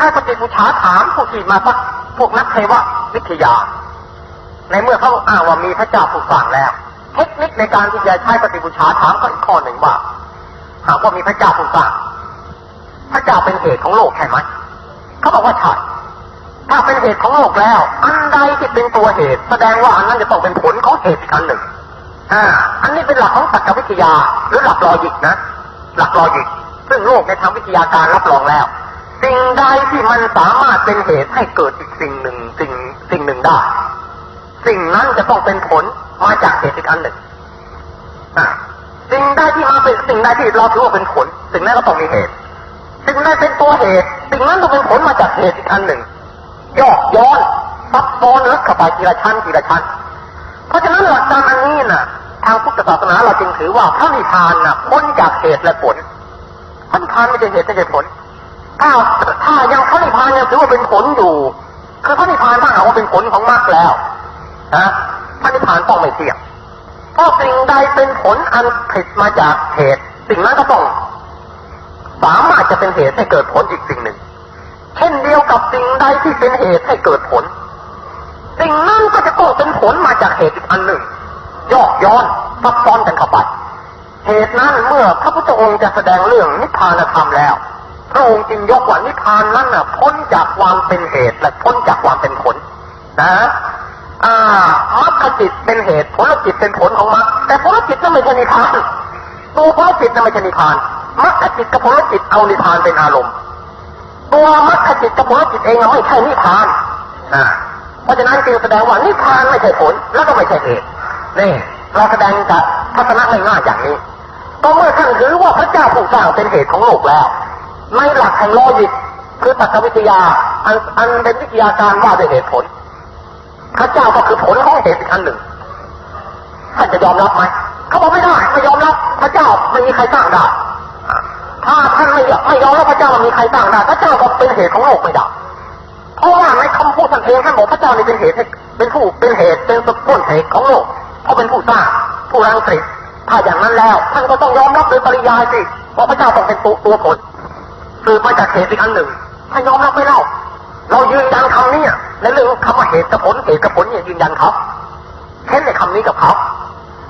ช้ปฏิบูชาถามผู้ที่มาสักพวกนักเทววิทยา ในเมื่อเขาอ้างว่ามีพระเจ้าผู้สร้างแล้ว เทคนิคในการที่จะใช้ปฏิบูชาถามก็อีกข้อหนึ่งว่าหากว่ามีพระเจ้าผู้สร้างพระเจ้าเป็นเหตุของโลกใช่ไหมเขาบอกว่าใช่ถ้าเป็นเหตุของโลกแล้ว อันใดที่เป็นตัวเหตุ แสดงว่าอันนั้นจะต้องเป็นผลของเหตุอีกอันหนึ่งอ่าอันนี้เป็นหลักของตรรกวิทยาหรือหลักลอจิกนะ หลักลอจิกซึ่งโลกในทางวิทยาการรับรองแล้ว สิ่งใดที่มันสามารถเป็นเหตุให้เกิดอีกสิ่งหนึ่งสิ่งสิ่งหนึ่งได้ สิ่งนั้นจะต้องเป็นผลมาจากเหตุอีกอันหนึ่งสิ่งใดที่มาเป็นสิ่งใดที่เราถือว่าเป็นผล สิ่งนั้นก็ต้องมีเหตุ สิ่งใดเป็นตัวเหตุ สิ่งนั้นต้องเป็นผลมาจากเหตุอีกอันหนึ่งยอกย้อนซับซ้อนลึกเข้าไปทีละชั้นทีละชั้น เพราะฉะนั้นหลักการอันนี้น่ะ ทางพุทธศาสนาเราจึงถือว่าพระนิพพานน่ะพ้นจากเหตุและผลพระนิพพานไม่ใช่เหตุไม่ใช่ผล ถ้าถ้ายังพระนิพพานยังถือว่าเป็นผลอยู่ คือพระนิพพานถ้าหากว่าเป็นผลของมรรคแล้วนะพระนิพพานต้องไม่เที่ยงเพราะสิ่งใดเป็นผลอันผิดมาจากเหตุ สิ่งนั้นก็ต้องสามารถจะเป็นเหตุให้เกิดผลอีกสิ่งหนึ่ง เช่นเดียวกับสิ่งใดที่เป็นเหตุให้เกิดผล สิ่งนั้นก็จะต้องเป็นผลมาจากเหตุอีกอันหนึ่งยอกย้อนซับซ้อนกันเข้าไปเหตุนั้นเมื่อพระพุทธองค์จะแสดงเรื่องนิพพานธรรมแล้ว พระองค์จึงยกว่านิพานนั้นน่ะ พ้นจากความเป็นเหตุและพ้นจากความเป็นผลนะอ่ามรรคจิตเป็นเหตุผลจิตเป็นผลของมรรคแต่ผลจิตนั้นไม่ใช่นิพานตัวผลจิตนั้นไม่ใช่นิพานมรรคจิตกับผลจิตเอานิพานเป็นอารมณ์ตัวมรรคจิตกับผลจิตเองไม่ใช่นิพานอ่าเพราะฉะนั้นจึงแสดงว่านิพพานไม่ใช่ผลแล้วก็ไม่ใช่เหตุนี่เราแสดงจากทัศนะง่ายๆอย่างนี้ ก็เมื่อท่านถือว่าพระเจ้าผู้สร้างเป็นเหตุของโลกแล้ว ในหลักแห่งโลจิกคือตรรกวิทยาอันอันเป็นวิทยาการว่าด้วยเหตุผล พระเจ้าก็คือผลของเหตุอีกอันหนึ่งท่านจะยอมรับไหมเขาบอกไม่ได้ไม่ยอมรับพระเจ้าไม่มีใครสร้างได้ถ้าท่านไม่ไม่ยอมรับพระเจ้ามันมีใครสร้างได้พระเจ้าก็เป็นเหตุของโลกไม่ได้เพราะว่าในคำพูดท่านเองท่านบอกพระเจ้านี่เป็นเหตุเป็นผู้เป็นเหตุเป็นต้นเหตุของโลกเพราะเป็นผู้สร้างผู้รังสิตถ้าอย่างนั้นแล้ว ท่านก็ต้องยอมรับโดยปริยายสิว่าพระเจ้าต้องเป็นตัวตัวผล สืบมาจากเหตุอีกอันหนึ่งท่ายอมรับไม่เล่า เรายืนยันคำนี้ในเรื่องคำว่าเหตุกับผลเหตุกับผลเนี่ยยืนยันเขาเช่นในคำนี้กับเขา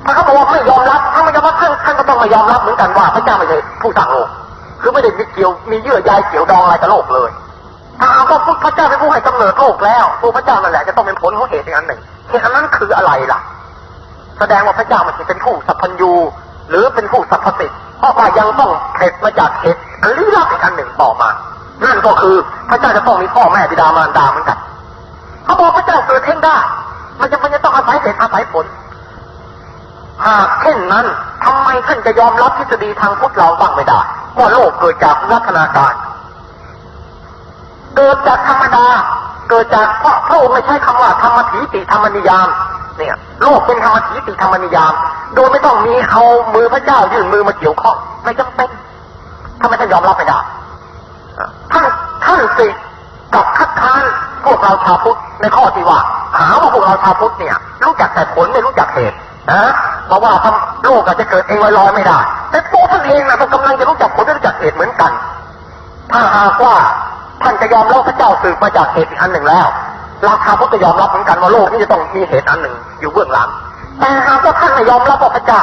ถ้าเขาบอกว่าไม่ยอมรับถ้าไม่ยอมรับท่านท่านก็ต้องไม่ยอมรับเหมือนกันว่าพระเจ้าไม่ใช่ผู้สร้างโลกคือไม่ได้มีเกี่ยวมีเยื่อใยเกี่ยวดองอะไรกับโลกเลยถ้าเอาก็พระเจ้าเป็นผู้ให้กำเนิดโลกแล้วตัวพระเจ้านั่นแหละจะต้องเป็นผลของเหตุอย่างนั้นหนึ่งเหตุอันนั้นคืออะไรล่ะ แสดงว่าพระเจ้าม่ใช่เป็นผู้สัพพัญญู หรือเป็นผู้สัพพสิทธิ์เพราะว่ายังต้องเกิดมาจากเหตุอันลี้ลับอีกอันหนึ่งต่อมา นั่นก็คือพระเจ้าจะต้องมีพ่อแม่บิดามารดาเหมือนกันเขาบอกพระเจ้าเกิดเองได้ มันจะมันจะต้องอาศัยเหตุอาศัยผลหากเช่นนั้นทำไมท่านจะยอมรับทฤษฎีทางพุทธเราบ้างไม่ได้ว่าโลกเกิดจากลักษณะการ เกิดจากธรรมดา เกิดจากเพราะพระองค์ไม่ใช้คำว่าธรรมถีติธรรมนิยาม เนี่ย โลกเป็นธรรมถีติธรรมนิยาม โดยไม่ต้องมีเอามือพระเจ้ายื่นมือมาเกี่ยวข้องไม่จำเป็นทำไมท่านยอมรับไม่ได้ท่านท่านสิกับคัดค้านพวกเราชาวพุทธในข้อที่ว่าหาว่าพวกเราชาวพุทธเนี่ยรู้จักแต่ผลไม่รู้จักเหตุนะเพราะว่าทำโลกอาจจะเกิดเองลอยไม่ได้ แต่ตัวท่านเองนะมันกำลังจะรู้จักผลรู้จักเหตุเหมือนกัน ถ้าหากว่าท่านจะยอมรับพระเจ้าสืบมาจากเหตุอีกอันหนึ่งแล้วราชาพุทธยอมรับเหมือนกันว่าโลกนี้จะต้องมีเหตุอันหนึ่งอยู่เบื้องหลัง แต่หากว่าท่านไม่ยอมรับว่าพระเจ้า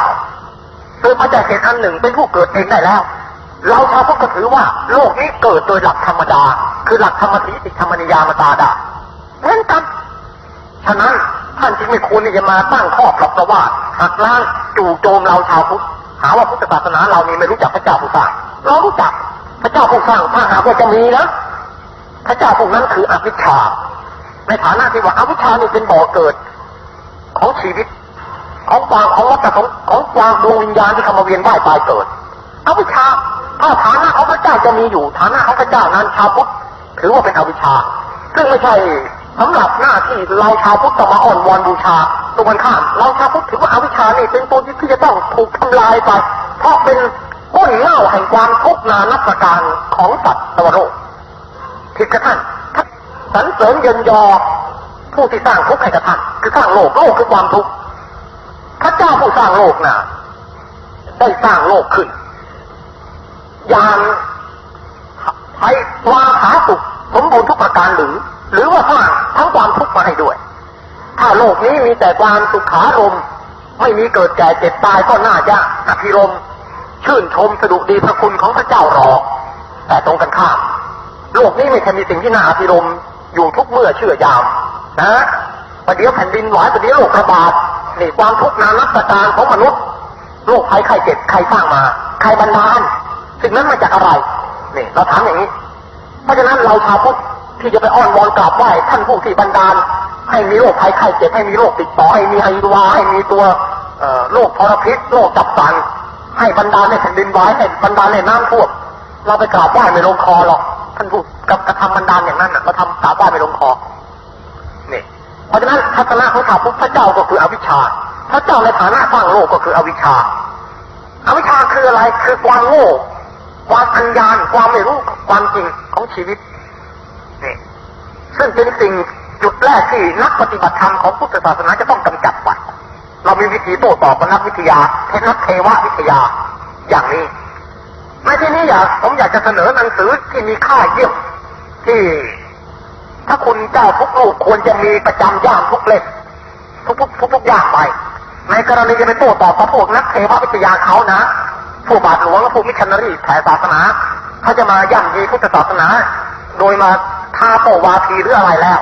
สืบมาจากเหตุอันหนึ่งเป็นผู้เกิดเองได้แล้ว เราชาวพุทธก็ถือว่า โลกนี้เกิดโดยหลักธรรมดา คือหลักธรรมทิติธรรมนิยามตาดาเหมือนกันฉะนั้นท่านจึงไม่ควรที่จะมาตั้งข้อปรับประวาทหักล้างจู่โจมเราชาวพุทธหาว่าพุทธศาสนาเรานี่ไม่รู้จักพระเจ้าผู้สร้างเรารู้จักพระเจ้าผู้สร้างถ้าหากว่าจะมีนะพระเจ้าพวกนั้นคืออวิชชา ในฐานะที่ว่าอวิชชานี่เป็นบ่อเกิดของชีวิต ของความของวัฏของของความดวงวิญญาณที่เข้ามาเวียนว่ายตายเกิดอวิชชาถ้าฐานะของพระเจ้าจะมีอยู่ฐานะของพระเจ้านั้นชาวพุทธถือว่าเป็นอวิชชา ซึ่งไม่ใช่สำหรับหน้าที่เราชาวพุทธต้องมาอ่อนวอนบูชาตรงกันข้ามเราชาวพุทธถือว่าอวิชชานี่เป็นตัวที่จะต้องถูกทำลายไป เพราะเป็นก้นเง่าแห่งความทุกข์นานับประการของสัตว์ตวโลกผิดกับท่านสรรเสริญเยินยอผู้ที่สร้างทุกข์ให้กับท่านคือสร้างโลกโลกคือความทุกข์ พระเจ้าผู้สร้างโลกน่ะ ได้สร้างโลกขึ้น อย่างใช้วาหาสุขสมมูลทุกประการหรือ หรือว่าสร้างทั้งความทุกข์มาให้ด้วย ถ้าโลกนี้มีแต่ความสุขารมไม่มีเกิดแก่เจ็บตายก็น่าจะอภิรมชื่นชมสดุดีพระคุณของพระเจ้ารอ แต่ตรงกันข้าม โลกนี้ไม่ใช่มีสิ่งที่น่าอภิรมอยู่ทุกเมื่อเชื่อยามนะประเดี๋ยวแผ่นดินไหวประเดี๋ยวโรคระบาด นี่ความทุกข์นานับประการของมนุษย์โรคภัยไข้เจ็บใครสร้างมา ใครบันดาลสิ่งนั้นมาจากอะไรนี่เราถามอย่างนี้ เพราะฉะนั้นเราชาวพุทธที่จะไปอ้อนวอนกราบไหว้ท่านผู้ที่บันดาล ให้มีโรคภัยไข้เจ็บให้มีโรคติดต่อให้มีไอวาให้มีตัวเอ่อโรคทรพิษโรคจับสันให้บรรดาลในแผ่นดินไหวให้บรรดาลในน้ำท่วมเราไปกราบไหว้ไม่ลงคอหรอกท่านผู้กับกระทำบรรดาลอย่างนั้นเราทำกราบไหว้ไม่ลงคอนี่ เพราะฉะนั้นทัศนะของชาวพุทธเจ้าก็คืออวิชชา พระเจ้าในฐานะสร้างโลกก็คืออวิชชา อวิชชาคืออะไร คือความโง่ ความอัญญานความไม่รู้ความจริงของชีวิตนี่ซึ่งเป็นสิ่งจุดแรกที่นักปฏิบัติธรรมของพุทธศาสนาจะต้องกำจัดไปเรามีวิธีโต้ตอบกับนักวิทยาเทนักเทววิทยา อย่างนี้ในที่นี้อยากผมอยากจะเสนอหนังสือที่มีค่าเยี่ยมที่ ถ้าคุณเจ้าทุกลูกควรจะมีประจำย่ามทุกเล่มทุกทุกทุกทุกอย่างไป ในกรณีจะไปโต้ตอบกับพวกนักเทววิทยาเขานะผู้บาทหลวงและผู้มิชชันนารีแผ่ศาสนาเขาจะมาย่ำยีพุทธศาสนา โดยมาท่าโตวาทีหรืออะไรแล้ว